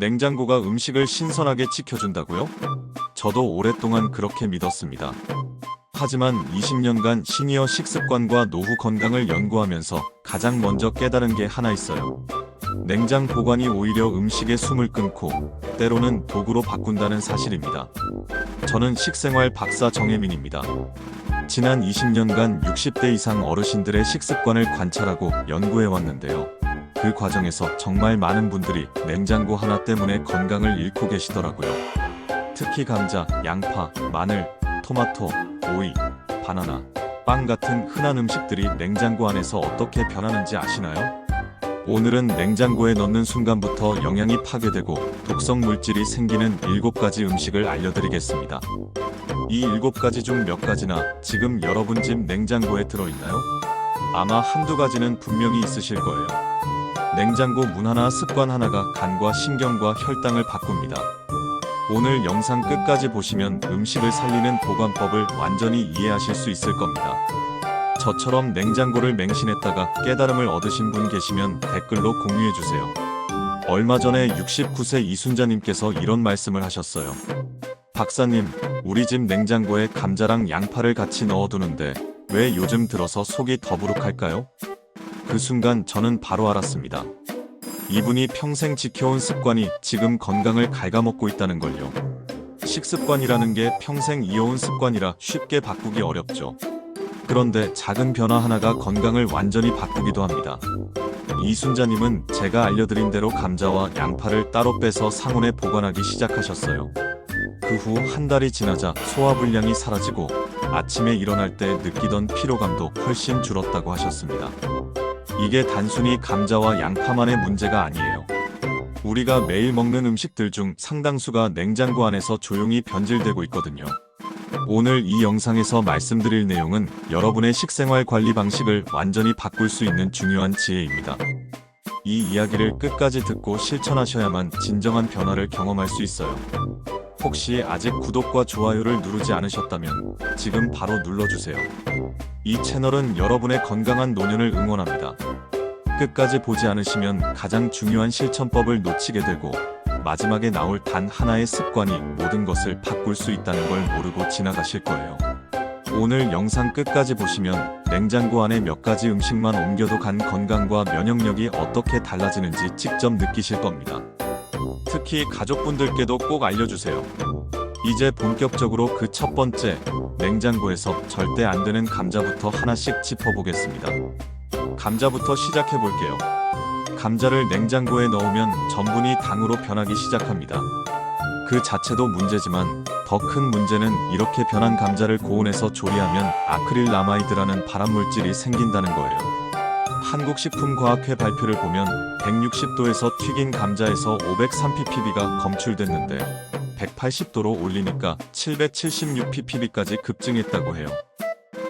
냉장고가 음식을 신선하게 지켜준다고요? 저도 오랫동안 그렇게 믿었습니다. 하지만 20년간 시니어 식습관과 노후 건강을 연구하면서 가장 먼저 깨달은 게 하나 있어요. 냉장 보관이 오히려 음식의 숨을 끊고 때로는 도구로 바꾼다는 사실입니다. 저는 식생활 박사 정혜민입니다. 지난 20년간 60대 이상 어르신들의 식습관을 관찰하고 연구해 왔는데요. 그 과정에서 정말 많은 분들이 냉장고 하나 때문에 건강을 잃고 계시더라고요. 특히 감자, 양파, 마늘, 토마토, 오이, 바나나, 빵 같은 흔한 음식들이 냉장고 안에서 어떻게 변하는지 아시나요? 오늘은 냉장고에 넣는 순간부터 영양이 파괴되고 독성 물질이 생기는 7가지 음식을 알려드리겠습니다. 이 7가지 중 몇 가지나 지금 여러분 집 냉장고에 들어있나요? 아마 한두 가지는 분명히 있으실 거예요. 냉장고 문 하나 습관 하나가 간과 신경과 혈당을 바꿉니다. 오늘 영상 끝까지 보시면 음식을 살리는 보관법을 완전히 이해하실 수 있을 겁니다. 저처럼 냉장고를 맹신했다가 깨달음을 얻으신 분 계시면 댓글로 공유해주세요. 얼마 전에 69세 이순자님께서 이런 말씀을 하셨어요. 박사님, 우리 집 냉장고에 감자랑 양파를 같이 넣어두는데 왜 요즘 들어서 속이 더부룩할까요? 그 순간 저는 바로 알았습니다. 이분이 평생 지켜온 습관이 지금 건강을 갉아먹고 있다는 걸요. 식습관이라는 게 평생 이어온 습관이라 쉽게 바꾸기 어렵죠. 그런데 작은 변화 하나가 건강을 완전히 바꾸기도 합니다. 이순자님은 제가 알려드린 대로 감자와 양파를 따로 빼서 상온에 보관하기 시작하셨어요. 그 후 한 달이 지나자 소화불량이 사라지고 아침에 일어날 때 느끼던 피로감도 훨씬 줄었다고 하셨습니다. 이게 단순히 감자와 양파만의 문제가 아니에요. 우리가 매일 먹는 음식들 중 상당수가 냉장고 안에서 조용히 변질되고 있거든요. 오늘 이 영상에서 말씀드릴 내용은 여러분의 식생활 관리 방식을 완전히 바꿀 수 있는 중요한 지혜입니다. 이 이야기를 끝까지 듣고 실천하셔야만 진정한 변화를 경험할 수 있어요. 혹시 아직 구독과 좋아요를 누르지 않으셨다면 지금 바로 눌러주세요. 이 채널은 여러분의 건강한 노년을 응원합니다. 끝까지 보지 않으시면 가장 중요한 실천법을 놓치게 되고 마지막에 나올 단 하나의 습관이 모든 것을 바꿀 수 있다는 걸 모르고 지나가실 거예요. 오늘 영상 끝까지 보시면 냉장고 안에 몇 가지 음식만 옮겨도 간 건강과 면역력이 어떻게 달라지는지 직접 느끼실 겁니다. 특히 가족분들께도 꼭 알려주세요. 이제 본격적으로 그 첫 번째 냉장고에서 절대 안 되는 감자부터 하나씩 짚어보겠습니다. 감자부터 시작해 볼게요. 감자를 냉장고에 넣으면 전분이 당으로 변하기 시작합니다. 그 자체도 문제지만 더 큰 문제는 이렇게 변한 감자를 고온에서 조리하면 아크릴라마이드라는 발암물질이 생긴다는 거예요. 한국식품과학회 발표를 보면 160도에서 튀긴 감자에서 503ppb가 검출됐는데 180도로 올리니까 776ppb까지 급증했다고 해요.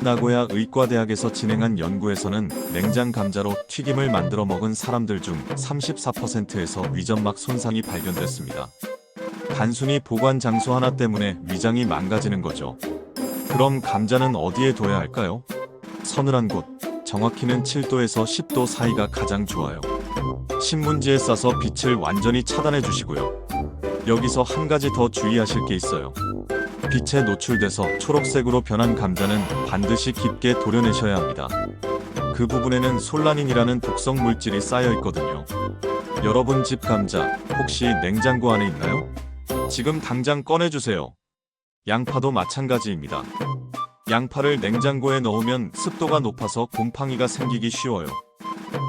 나고야 의과대학에서 진행한 연구에서는 냉장 감자로 튀김을 만들어 먹은 사람들 중 34%에서 위점막 손상이 발견됐습니다. 단순히 보관 장소 하나 때문에 위장이 망가지는 거죠. 그럼 감자는 어디에 둬야 할까요? 서늘한 곳, 정확히는 7도에서 10도 사이가 가장 좋아요. 신문지에 싸서 빛을 완전히 차단해 주시고요. 여기서 한 가지 더 주의하실 게 있어요. 빛에 노출돼서 초록색으로 변한 감자는 반드시 깊게 도려내셔야 합니다. 그 부분에는 솔라닌이라는 독성 물질이 쌓여 있거든요. 여러분 집 감자 혹시 냉장고 안에 있나요? 지금 당장 꺼내주세요. 양파도 마찬가지입니다. 양파를 냉장고에 넣으면 습도가 높아서 곰팡이가 생기기 쉬워요.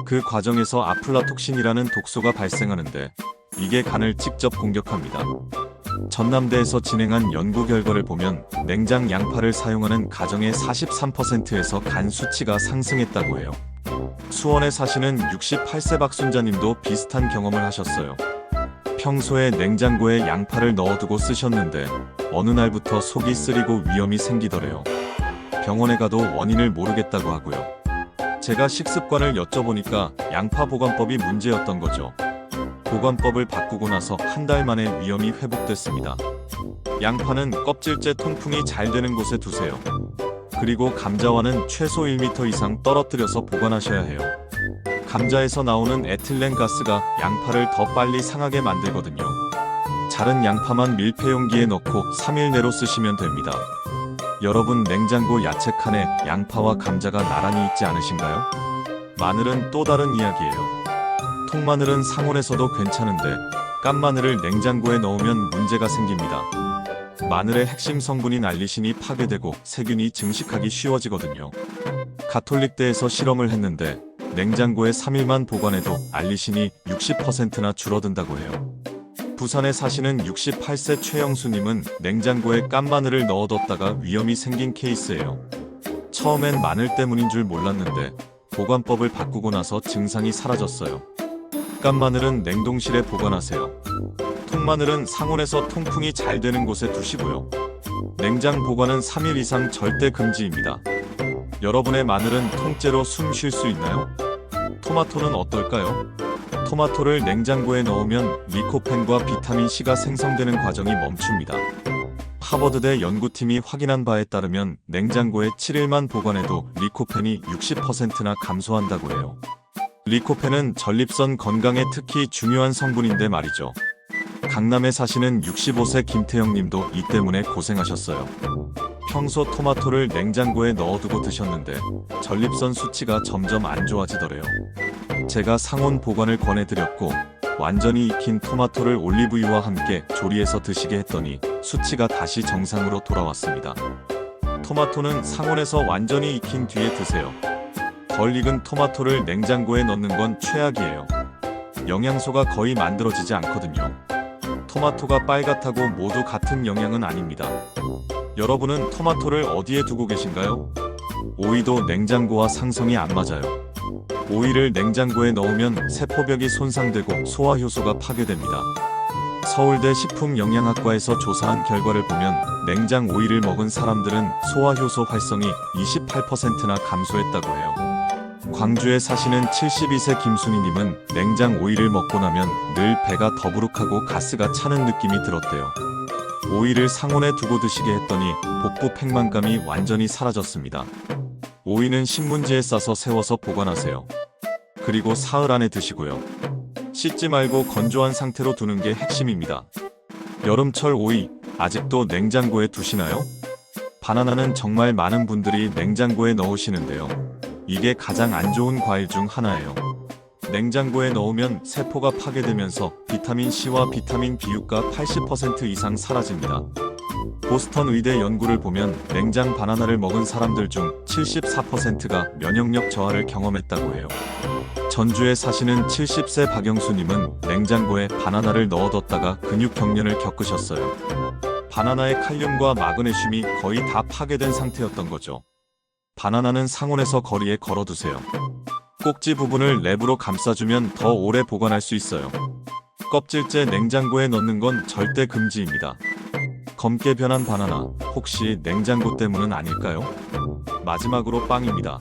그 과정에서 아플라톡신이라는 독소가 발생하는데 이게 간을 직접 공격합니다. 전남대에서 진행한 연구 결과를 보면 냉장 양파를 사용하는 가정의 43%에서 간 수치가 상승했다고 해요. 수원에 사시는 68세 박순자님도 비슷한 경험을 하셨어요. 평소에 냉장고에 양파를 넣어두고 쓰셨는데 어느 날부터 속이 쓰리고 위염이 생기더래요. 병원에 가도 원인을 모르겠다고 하고요. 제가 식습관을 여쭤보니까 양파 보관법이 문제였던 거죠. 보관법을 바꾸고 나서 한 달 만에 위염이 회복됐습니다. 양파는 껍질째 통풍이 잘 되는 곳에 두세요. 그리고 감자와는 최소 1m 이상 떨어뜨려서 보관하셔야 해요. 감자에서 나오는 에틸렌 가스가 양파를 더 빨리 상하게 만들거든요. 자른 양파만 밀폐 용기에 넣고 3일 내로 쓰시면 됩니다. 여러분 냉장고 야채 칸에 양파와 감자가 나란히 있지 않으신가요? 마늘은 또 다른 이야기예요. 통마늘은 상온에서도 괜찮은데 깐마늘을 냉장고에 넣으면 문제가 생깁니다. 마늘의 핵심 성분인 알리신이 파괴되고 세균이 증식하기 쉬워지거든요. 가톨릭대에서 실험을 했는데 냉장고에 3일만 보관해도 알리신이 60%나 줄어든다고 해요. 부산에 사시는 68세 최영수님은 냉장고에 깐 마늘을 넣어뒀다가 위험이 생긴 케이스예요. 처음엔 마늘 때문인 줄 몰랐는데 보관법을 바꾸고 나서 증상이 사라졌어요. 깐 마늘은 냉동실에 보관하세요. 통마늘은 상온에서 통풍이 잘 되는 곳에 두시고요. 냉장 보관은 3일 이상 절대 금지입니다. 여러분의 마늘은 통째로 숨 쉴 수 있나요? 토마토는 어떨까요? 토마토를 냉장고에 넣으면 리코펜과 비타민 C가 생성되는 과정이 멈춥니다. 하버드대 연구팀이 확인한 바에 따르면 냉장고에 7일만 보관해도 리코펜이 60%나 감소한다고 해요. 리코펜은 전립선 건강에 특히 중요한 성분인데 말이죠. 강남에 사시는 65세 김태영 님도 이 때문에 고생하셨어요. 평소 토마토를 냉장고에 넣어두고 드셨는데 전립선 수치가 점점 안 좋아지더래요. 제가 상온 보관을 권해드렸고 완전히 익힌 토마토를 올리브유와 함께 조리해서 드시게 했더니 수치가 다시 정상으로 돌아왔습니다. 토마토는 상온에서 완전히 익힌 뒤에 드세요. 덜 익은 토마토를 냉장고에 넣는 건 최악이에요. 영양소가 거의 만들어지지 않거든요. 토마토가 빨갛다고 모두 같은 영양은 아닙니다. 여러분은 토마토를 어디에 두고 계신가요? 오이도 냉장고와 상성이 안 맞아요. 오이를 냉장고에 넣으면 세포벽이 손상되고 소화 효소가 파괴됩니다. 서울대 식품영양학과에서 조사한 결과를 보면 냉장 오이를 먹은 사람들은 소화 효소 활성이 28%나 감소했다고 해요. 광주에 사시는 72세 김순희님은 냉장 오이를 먹고 나면 늘 배가 더부룩하고 가스가 차는 느낌이 들었대요. 오이를 상온에 두고 드시게 했더니 복부 팽만감이 완전히 사라졌습니다. 오이는 신문지에 싸서 세워서 보관하세요. 그리고 사흘 안에 드시고요. 씻지 말고 건조한 상태로 두는 게 핵심입니다. 여름철 오이 아직도 냉장고에 두시나요? 바나나는 정말 많은 분들이 냉장고에 넣으시는데요. 이게 가장 안 좋은 과일 중 하나예요. 냉장고에 넣으면 세포가 파괴되면서 비타민 C와 비타민 B6가 80% 이상 사라집니다. 보스턴 의대 연구를 보면 냉장 바나나를 먹은 사람들 중 74%가 면역력 저하를 경험했다고 해요. 전주에 사시는 70세 박영수님은 냉장고에 바나나를 넣어뒀다가 근육 경련을 겪으셨어요. 바나나의 칼륨과 마그네슘이 거의 다 파괴된 상태였던 거죠. 바나나는 상온에서 거리에 걸어두세요. 꼭지 부분을 랩으로 감싸주면 더 오래 보관할 수 있어요. 껍질째 냉장고에 넣는 건 절대 금지입니다. 검게 변한 바나나, 혹시 냉장고 때문은 아닐까요? 마지막으로 빵입니다.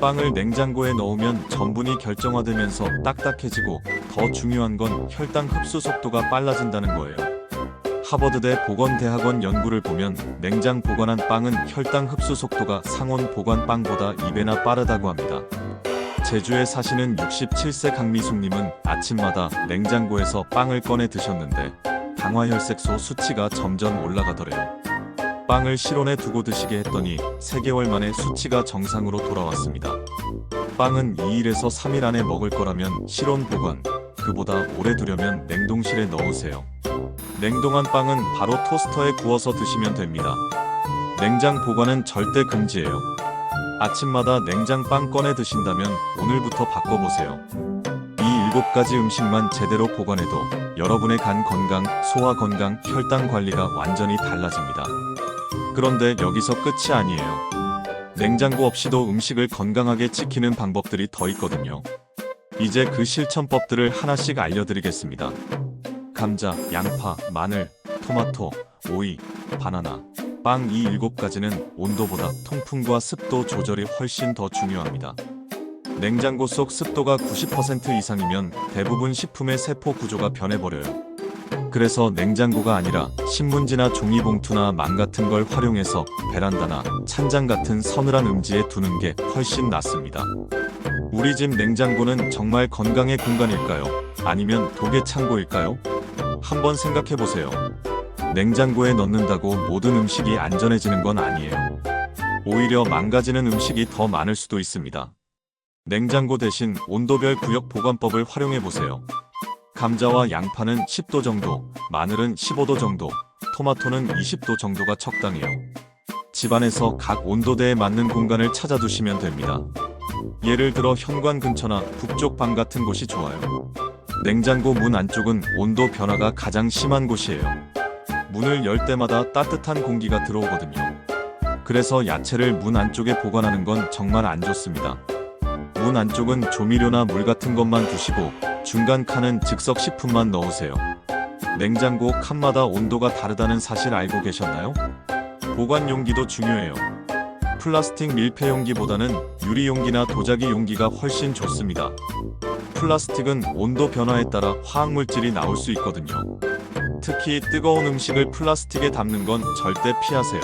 빵을 냉장고에 넣으면 전분이 결정화되면서 딱딱해지고 더 중요한 건 혈당 흡수 속도가 빨라진다는 거예요. 하버드대 보건대학원 연구를 보면 냉장 보관한 빵은 혈당 흡수 속도가 상온 보관 빵보다 2배나 빠르다고 합니다. 제주에 사시는 67세 강미숙님은 아침마다 냉장고에서 빵을 꺼내 드셨는데 당화혈색소 수치가 점점 올라가더래요. 빵을 실온에 두고 드시게 했더니 3개월 만에 수치가 정상으로 돌아왔습니다. 빵은 2일에서 3일 안에 먹을 거라면 실온 보관, 그보다 오래 두려면 냉동실에 넣으세요. 냉동한 빵은 바로 토스터에 구워서 드시면 됩니다. 냉장 보관은 절대 금지예요. 아침마다 냉장 빵 꺼내 드신다면 오늘부터 바꿔보세요. 이 일곱 가지 음식만 제대로 보관해도 여러분의 간 건강, 소화 건강, 혈당 관리가 완전히 달라집니다. 그런데 여기서 끝이 아니에요. 냉장고 없이도 음식을 건강하게 지키는 방법들이 더 있거든요. 이제 그 실천법들을 하나씩 알려드리겠습니다. 감자, 양파, 마늘, 토마토, 오이, 바나나, 빵이 일곱 가지는 온도보다 통풍과 습도 조절이 훨씬 더 중요합니다. 냉장고 속 습도가 90% 이상이면 대부분 식품의 세포 구조가 변해버려요. 그래서 냉장고가 아니라 신문지나 종이봉투나 망 같은 걸 활용해서 베란다나 찬장 같은 서늘한 음지에 두는 게 훨씬 낫습니다. 우리 집 냉장고는 정말 건강의 공간일까요? 아니면 독의 창고일까요? 한번 생각해 보세요. 냉장고에 넣는다고 모든 음식이 안전해지는 건 아니에요. 오히려 망가지는 음식이 더 많을 수도 있습니다. 냉장고 대신 온도별 구역 보관법을 활용해 보세요. 감자와 양파는 10도 정도, 마늘은 15도 정도, 토마토는 20도 정도가 적당해요. 집안에서 각 온도대에 맞는 공간을 찾아두시면 됩니다. 예를 들어 현관 근처나 북쪽 방 같은 곳이 좋아요. 냉장고 문 안쪽은 온도 변화가 가장 심한 곳이에요. 문을 열 때마다 따뜻한 공기가 들어오거든요. 그래서 야채를 문 안쪽에 보관하는 건 정말 안 좋습니다. 문 안쪽은 조미료나 물 같은 것만 두시고 중간 칸은 즉석 식품만 넣으세요. 냉장고 칸마다 온도가 다르다는 사실 알고 계셨나요? 보관 용기도 중요해요. 플라스틱 밀폐 용기보다는 유리 용기나 도자기 용기가 훨씬 좋습니다. 플라스틱은 온도 변화에 따라 화학 물질이 나올 수 있거든요. 특히 뜨거운 음식을 플라스틱에 담는 건 절대 피하세요.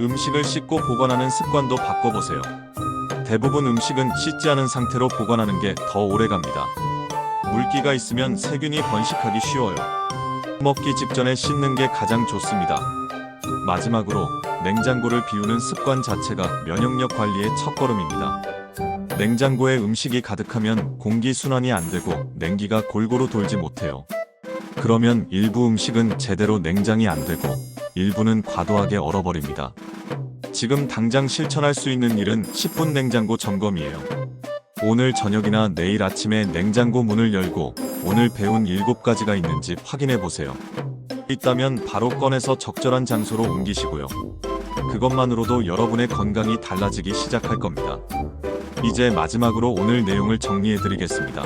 음식을 씻고 보관하는 습관도 바꿔보세요. 대부분 음식은 씻지 않은 상태로 보관하는 게 더 오래 갑니다. 물기가 있으면 세균이 번식하기 쉬워요. 먹기 직전에 씻는 게 가장 좋습니다. 마지막으로 냉장고를 비우는 습관 자체가 면역력 관리의 첫걸음입니다. 냉장고에 음식이 가득하면 공기 순환이 안 되고 냉기가 골고루 돌지 못해요. 그러면 일부 음식은 제대로 냉장이 안 되고 일부는 과도하게 얼어버립니다. 지금 당장 실천할 수 있는 일은 10분 냉장고 점검이에요. 오늘 저녁이나 내일 아침에 냉장고 문을 열고 오늘 배운 7가지가 있는지 확인해 보세요. 있다면 바로 꺼내서 적절한 장소로 옮기시고요. 그것만으로도 여러분의 건강이 달라지기 시작할 겁니다. 이제 마지막으로 오늘 내용을 정리해 드리겠습니다.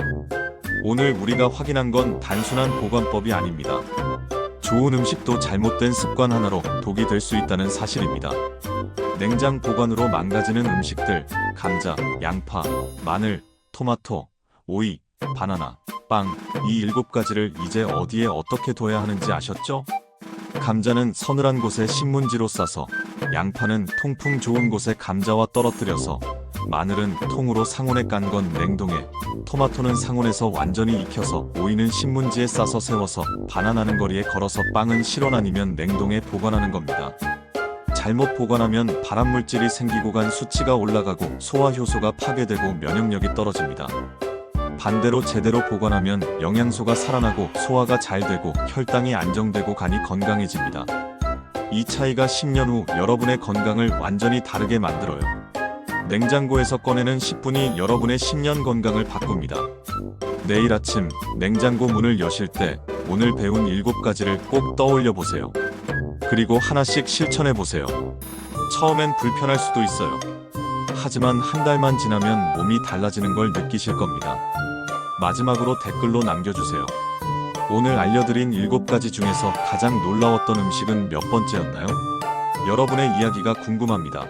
오늘 우리가 확인한 건 단순한 보관법이 아닙니다. 좋은 음식도 잘못된 습관 하나로 독이 될 수 있다는 사실입니다. 냉장 보관으로 망가지는 음식들, 감자, 양파, 마늘, 토마토, 오이, 바나나, 빵, 이 일곱 가지를 이제 어디에 어떻게 둬야 하는지 아셨죠? 감자는 서늘한 곳에 신문지로 싸서, 양파는 통풍 좋은 곳에 감자와 떨어뜨려서, 마늘은 통으로 상온에 깐 건 냉동에, 토마토는 상온에서 완전히 익혀서, 오이는 신문지에 싸서 세워서, 바나나는 거리에 걸어서 빵은 실온 아니면 냉동에 보관하는 겁니다. 잘못 보관하면 발암물질이 생기고 간 수치가 올라가고 소화 효소가 파괴되고 면역력이 떨어집니다. 반대로 제대로 보관하면 영양소가 살아나고 소화가 잘 되고 혈당이 안정되고 간이 건강해집니다. 이 차이가 10년 후 여러분의 건강을 완전히 다르게 만들어요. 냉장고에서 꺼내는 10분이 여러분의 10년 건강을 바꿉니다. 내일 아침 냉장고 문을 여실 때 오늘 배운 7가지를 꼭 떠올려 보세요. 그리고 하나씩 실천해 보세요. 처음엔 불편할 수도 있어요. 하지만 한 달만 지나면 몸이 달라지는 걸 느끼실 겁니다. 마지막으로 댓글로 남겨주세요. 오늘 알려드린 7가지 중에서 가장 놀라웠던 음식은 몇 번째였나요? 여러분의 이야기가 궁금합니다.